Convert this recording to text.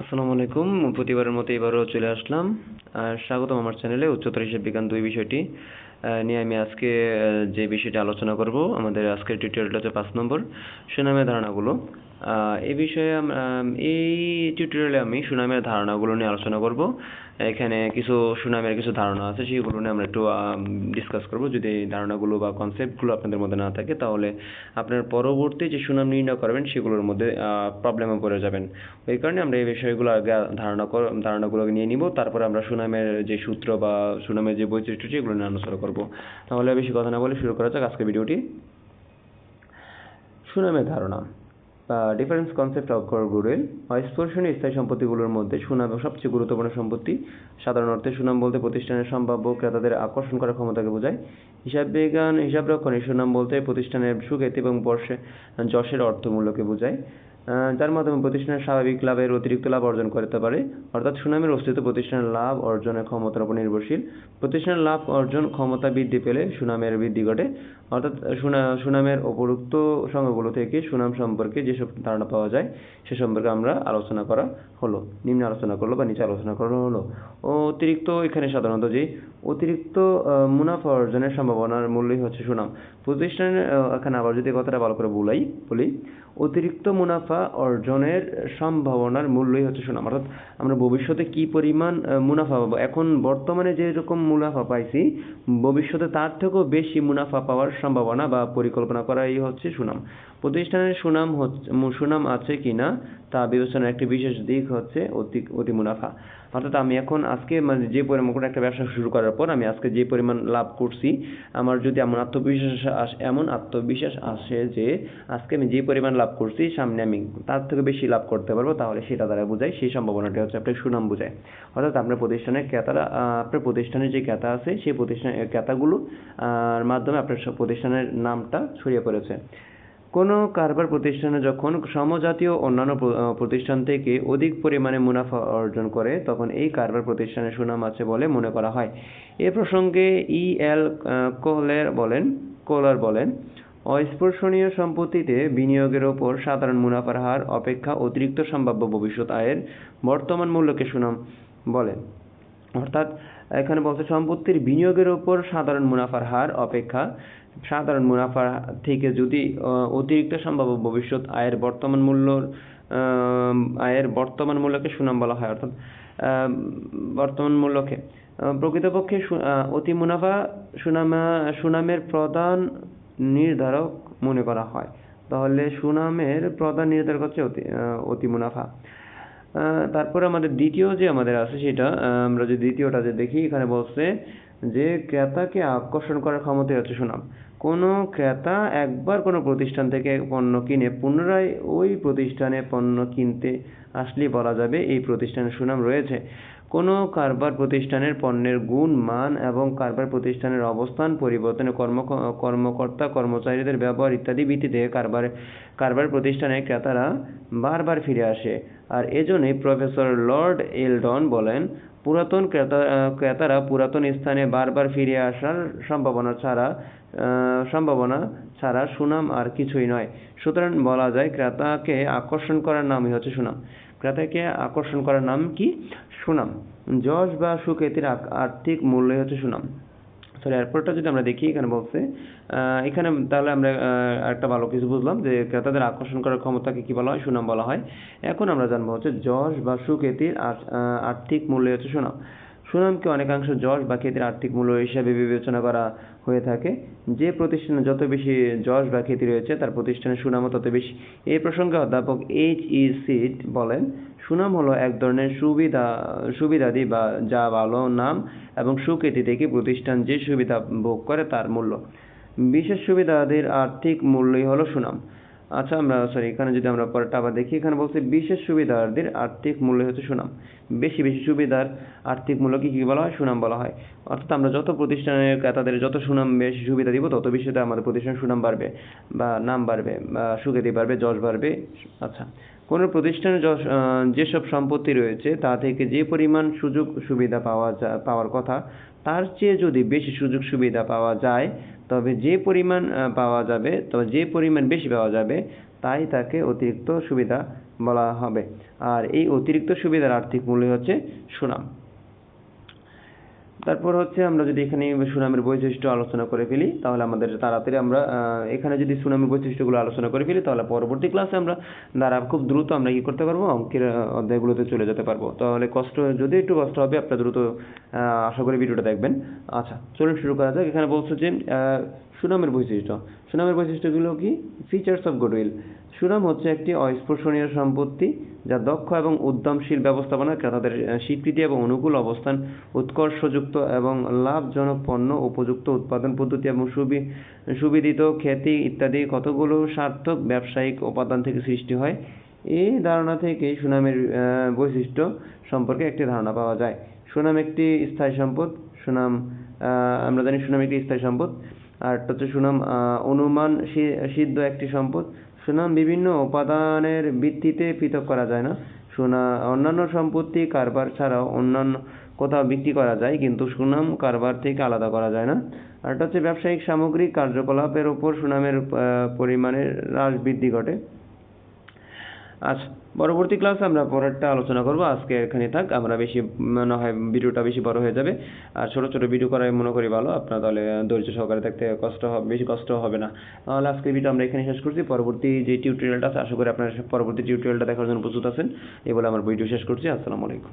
আসসালামু আলাইকুম। প্রতিবারের মতো এবারও চলে আসলাম। আর স্বাগতম আমার চ্যানেলে উচ্চতর হিসাব বিজ্ঞান দুই বিষয়টি নিয়ে আমি আজকে যে বিষয়টি আলোচনা করব, আমাদের আজকের টিউটোরিয়ালটা হচ্ছে পাঁচ নম্বর, সুনামের ধারণাগুলো। এ বিষয়ে এই টিউটোরিয়ালে আমি সুনামের ধারণাগুলো নিয়ে আলোচনা করব। এখানে কিছু সুনামের কিছু ধারণা আছে, সেগুলো নিয়ে আমরা একটু ডিসকাস করব। যদি এই ধারণাগুলো বা কনসেপ্টগুলো আপনাদের মধ্যে না থাকে, তাহলে আপনার পরবর্তী যে সুনাম নির্ণয় করবেন, সেগুলোর মধ্যে প্রবলেমে পড়ে যাবেন। এই কারণে আমরা এই বিষয়গুলো আগে ধারণা কর, ধারণাগুলোকে নিয়ে নিব। তারপরে আমরা সুনামের যে সূত্র বা সুনামের যে বৈশিষ্ট্য, সেগুলো নিয়ে আলোচনা করব। তাহলে বেশি কথা না বলে শুরু করা যাক আজকের ভিডিওটি। সুনামের ধারণা। ডিফারেন্স কনসেপ্ট অফ গুডউইল অস্পর্শনীয় স্থায়ী সম্পত্তিগুলোর মধ্যে সুনাম সবচেয়ে গুরুত্বপূর্ণ সম্পত্তি। সাধারণ অর্থে সুনাম বলতে প্রতিষ্ঠানের সম্ভাব্য ক্রেতাদের আকর্ষণ করার ক্ষমতাকে বোঝায়। হিসাব বিজ্ঞান, হিসাব রক্ষণে সুনাম বলতে প্রতিষ্ঠানের সুখ্যাতি এবং বর্ষে যশের অর্থমূল্যকে বোঝায়। যার মাধ্যমে প্রতিষ্ঠানের স্বাভাবিক লাভের অতিরিক্ত লাভ অর্জন করতে পারে। অর্থাৎ সুনামের অস্তিত্ব প্রতিষ্ঠানের লাভ অর্জনের ক্ষমতার উপর নির্ভরশীল। প্রতিষ্ঠানের লাভ অর্জন ক্ষমতা বৃদ্ধি পেলে সুনামের বৃদ্ধি ঘটে। অর্থাৎ সুনা, সুনামের উপরোক্ত সংজ্ঞাগুলো থেকে সুনাম সম্পর্কে যেসব ধারণা পাওয়া যায়, সে সম্পর্কে আমরা আলোচনা করা হলো, নিম্নে আলোচনা করল বা নিচে আলোচনা করা হলো। অতিরিক্ত এখানে সাধারণত যে অতিরিক্ত মুনাফা অর্জনের সম্ভাবনার মূল্যই হচ্ছে সুনাম। প্রতিষ্ঠানের এখানে আবার যদি কথাটা ভালো করে বলাই, বলি, অতিরিক্ত মুনাফা অর্জনের সম্ভাবনার মূল্যই হচ্ছে সুনাম অর্থাৎ আমরা ভবিষ্যতে কি পরিমাণ মুনাফা পাবো? এখন বর্তমানে যে রকম মুনাফা পাইছি, ভবিষ্যতে তার থেকেও বেশি মুনাফা পাওয়ার সম্ভাবনা বা পরিকল্পনা করাই হচ্ছে সুনাম। প্রতিষ্ঠানের সুনাম হচ্ছে সুনাম আছে কিনা তা বিবেচনার একটি বিশেষ দিক হচ্ছে অতি অতি মুনাফা। অর্থাৎ আমি এখন আজকে মানে যে পরিমাণ কোনো একটা ব্যবসা শুরু করার পর আমি আজকে যে পরিমাণ লাভ করছি, আমার যদি এমন আত্মবিশ্বাস আসে এমন আত্মবিশ্বাস আসে যে আজকে আমি যে পরিমাণ লাভ করছি, সামনে আমি তার থেকে বেশি লাভ করতে পারব, তাহলে সেটা দ্বারা বোঝায়, সেই সম্ভাবনাটি হচ্ছে আপনার সুনাম বোঝায়। অর্থাৎ আপনার প্রতিষ্ঠানের ক্রেতারা আপনার প্রতিষ্ঠানের যে ক্রেতা আছে, সেই প্রতিষ্ঠানের ক্রেতাগুলো মাধ্যমে আপনার প্রতিষ্ঠানের নামটা ছড়িয়ে পড়েছে। কোনো কারবার প্রতিষ্ঠানে যখন সমজাতীয় অন্যান্য প্রতিষ্ঠান থেকে অধিক পরিমাণে মুনাফা অর্জন করে, তখন এই কারবার প্রতিষ্ঠানের সুনাম আছে বলে মনে করা হয়। এ প্রসঙ্গে ই এল কোহলের বলেন কোলার বলেন, অস্পর্শনীয় সম্পত্তিতে বিনিয়োগের ওপর সাধারণ মুনাফার হার অপেক্ষা অতিরিক্ত সম্ভাব্য ভবিষ্যৎ আয়ের বর্তমান মূল্যকে সুনাম বলেন। অর্থাৎ এখানে বলছে, সম্পত্তির বিনিয়োগের ওপর সাধারণ মুনাফার হার অপেক্ষা সাধারণ মুনাফা থেকে যদি অতিরিক্ত সম্ভাব্য ভবিষ্যৎ আয়ের বর্তমান মূল্য আয়ের বর্তমান মূল্যকে সুনাম বলা হয়, অর্থাৎ বর্তমান মূল্যকে। প্রকৃতপক্ষে অতি মুনাফা সুনামা, সুনামের প্রধান নির্ধারক মনে করা হয়। তাহলে সুনামের প্রধান নির্ধারক হচ্ছে অতি অতি মুনাফা। তারপরে আমাদের দ্বিতীয় যে আমাদের আছে সেটা আমরা যে দ্বিতীয়টা যে দেখি, এখানে বলছে যে ক্রেতাকে আকর্ষণ করার ক্ষমতা হচ্ছে সুনাম। কোনো ক্রেতা একবার কোনো প্রতিষ্ঠান থেকে পণ্য কিনে পুনরায় ওই প্রতিষ্ঠানে পণ্য কিনতে আসলেই বলা যাবে এই প্রতিষ্ঠানের সুনাম রয়েছে। কোনো কারবার প্রতিষ্ঠানের পণ্যের গুণ, মান এবং কারবার প্রতিষ্ঠানের অবস্থান, পরিবর্তনে কর্ম, কর্মকর্তা, কর্মচারীদের ব্যবহার ইত্যাদি ভিত্তিতে কারবার কারবার প্রতিষ্ঠানে ক্রেতারা বারবার ফিরে আসে। আর এজন্যই প্রফেসর লর্ড এলডন বলেন পুরাতন ক্রেতা ক্রেতারা পুরাতন স্থানে বারবার ফিরে আসার সম্ভাবনা ছাড়া সম্ভাবনা ছাড়া সুনাম আর কিছুই নয়। সুতরাং বলা যায় ক্রেতাকে আকর্ষণ করার নামই হচ্ছে সুনাম। ক্রেতাকে আকর্ষণ করার নাম কি? সুনাম। যশ বা সুখ্যাতির আর্থিক মূল্যই হচ্ছে সুনাম। সরি এরপরটা যদি আমরা দেখি এখানে বলছে এখানে তাহলে আমরা একটা ভালো কিছু বুঝলাম যে ক্রেতাদের আকর্ষণ করার ক্ষমতাকে কি বলা হয়? সুনাম বলা হয়। এখন আমরা জানব হচ্ছে যশ বা সুখ্যাতির আর্থিক মূল্য হচ্ছে সুনাম। সুনামকে অনেকাংশ যশ বা খ্যাতির আর্থিক মূল্য হিসাবে বিবেচনা করা হয়ে থাকে। যে প্রতিষ্ঠানে যত বেশি যশ বা খ্যাতি রয়েছে, তার প্রতিষ্ঠানের সুনামও তত বেশি। এই প্রসঙ্গে অধ্যাপক এইচ ই সিট বলেন সুনাম হলো এক ধরনের সুবিধা, সুবিধাদি বা যা ভালো নাম এবং সুখ্যাতি থেকে প্রতিষ্ঠান যে সুবিধা ভোগ করে তার মূল্য। বিশেষ সুবিধাদির আর্থিক মূল্যই হলো সুনাম। আচ্ছা আমরা সরি এখানে যদি আমরা পরেরটা আবার দেখি, এখানে বলছে বিশেষ সুবিধার্থীর আর্থিক মূল্য হচ্ছে সুনাম। বেশি বেশি সুবিধার আর্থিক মূল্যকে কি বলা হয়? সুনাম বলা হয়। অর্থাৎ আমরা যত প্রতিষ্ঠানের তাদের যত সুনাম বেশি সুবিধা দিব, তত বেশি আমাদের প্রতিষ্ঠান সুনাম বাড়বে বা নাম বাড়বে বা সুখ্যাতি বাড়বে, যশ বাড়বে। আচ্ছা কোনো প্রতিষ্ঠানে যেসব সম্পত্তি রয়েছে, তা থেকে যে পরিমাণ সুযোগ সুবিধা পাওয়া যা, পাওয়ার কথা, তার চেয়ে যদি বেশি সুযোগ সুবিধা পাওয়া যায়, তবে যে পরিমাণ পাওয়া যাবে, তবে যে পরিমাণ বেশি পাওয়া যাবে, তাই তাকে অতিরিক্ত সুবিধা বলা হবে। আর এই অতিরিক্ত সুবিধার আর্থিক মূল্য হচ্ছে সুনাম। তারপর হচ্ছে আমরা যদি এখানে সুনামের বৈশিষ্ট্য আলোচনা করে ফেলি, তাহলে আমাদের তাড়াতাড়ি আমরা এখানে যদি সুনামের বৈশিষ্ট্যগুলো আলোচনা করে ফেলি, তাহলে পরবর্তী ক্লাসে আমরা দ্বারা খুব দ্রুত আমরা কি করতে পারব, অঙ্কের অধ্যায়গুলোতে চলে যেতে পারব। তাহলে কষ্ট, যদি একটু কষ্ট হবে, আপনার দ্রুত আশা করি ভিডিওটা দেখবেন। আচ্ছা চলুন শুরু করা যাক। এখানে বলছে যে সুনামের বৈশিষ্ট্য। সুনামের বৈশিষ্ট্যগুলো কি? ফিচার্স অফ গুডউইল সুনাম হচ্ছে একটি অস্পর্শনীয় সম্পত্তি যা দক্ষ এবং উদ্যমশীল ব্যবস্থাপনা ক্রেতাদের স্বীকৃতি এবং অনুকূল অবস্থান, উৎকর্ষযুক্ত এবং লাভজনক পণ্য, উপযুক্ত উৎপাদন পদ্ধতি এবং সুবি, সুবিদিত খ্যাতি ইত্যাদি কতগুলো সার্থক ব্যবসায়িক উপাদান থেকে সৃষ্টি হয়? এই ধারণা থেকে সুনামের বৈশিষ্ট্য সম্পর্কে একটি ধারণা পাওয়া যায়। সুনাম একটি স্থায়ী সম্পদ, সুনাম আমরা জানি সুনাম একটি স্থায়ী সম্পদ। আর হচ্ছে সুনাম অনুমান সিদ্ধ একটি সম্পদ সুনাম বিভিন্ন উপাদানের ভিত্তিতে পৃথক করা যায় না। সুনাম অন্যান্য সম্পত্তি কারবার ছাড়াও অন্যান্য কোথাও বিক্রি করা যায়, কিন্তু সুনাম কারবার থেকে আলাদা করা যায় না। আর একটা হচ্ছে ব্যবসায়িক সামগ্রিক কার্যকলাপের উপর সুনামের পরিমাণের হ্রাস বৃদ্ধি ঘটে। আচ্ছা পরবর্তী ক্লাসে আমরা পরেরটা আলোচনা করব। আজকে এখানে থাক। আমরা বেশি মনে হয় ভিডিওটা বেশি বড় হয়ে যাবে। আর ছোট ছোট ভিডিও করাই মনে করি ভালো। আপনার তাহলে ধৈর্য সহকারে থাকতে কষ্ট হবে বেশি কষ্ট হবে না। তাহলে আজকে ভিডিও আমরা এখানে শেষ করছি। পরবর্তী যে টিউটোরিয়ালটা আছে, আশা করি আপনার পরবর্তী টিউটোরিয়ালটা দেখার জন্য প্রস্তুত আছেন। এই বলে আমার ভিডিও শেষ করছি। আসসালামু আলাইকুম।